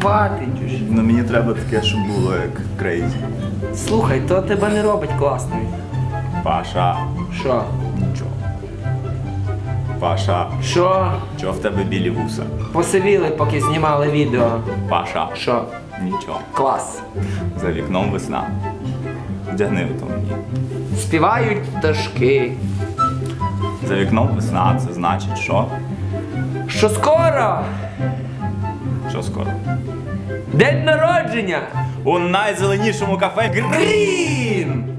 Хватить уже. Ну мені треба таке, щоб було як крейзі. Слухай, то тебе не робить класною. Паша. Що? Чо? Паша. Що? Чо в тебе білі вуса? Посивіли, поки знімали відео. Паша. Що? Нічого. Клас. За вікном весна. Вдягни ото мені. Співають пташки. За вікном весна, це значить що? Що скоро? Що скоро? День народження! У найзеленішому кафе Грін!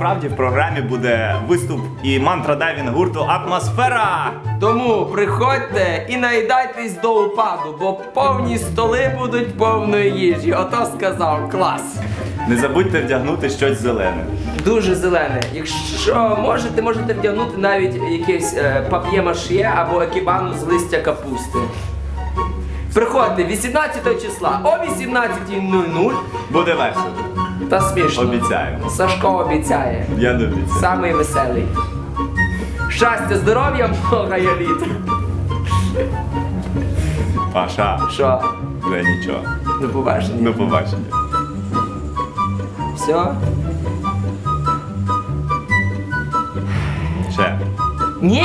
Справді в програмі буде виступ і мантра дайвінг гурту Атмосфера! Тому приходьте і наїдайтесь до упаду, бо повні столи будуть повної їжі. Ото сказав клас. Не забудьте вдягнути щось зелене. Дуже зелене. Якщо можете, можете вдягнути навіть якесь е, пап'є-машє або екібану з листя капусти. Приходьте 18 числа о 18.00 Буде весело. Та смішно. Обіцяємо. Сашко обіцяє. Я не обіцяю. Самий веселий. Щастя, здоров'я, много я літ. Паша, Що? вже нічого. До побачення. До побачення. Все? Ще. Ні!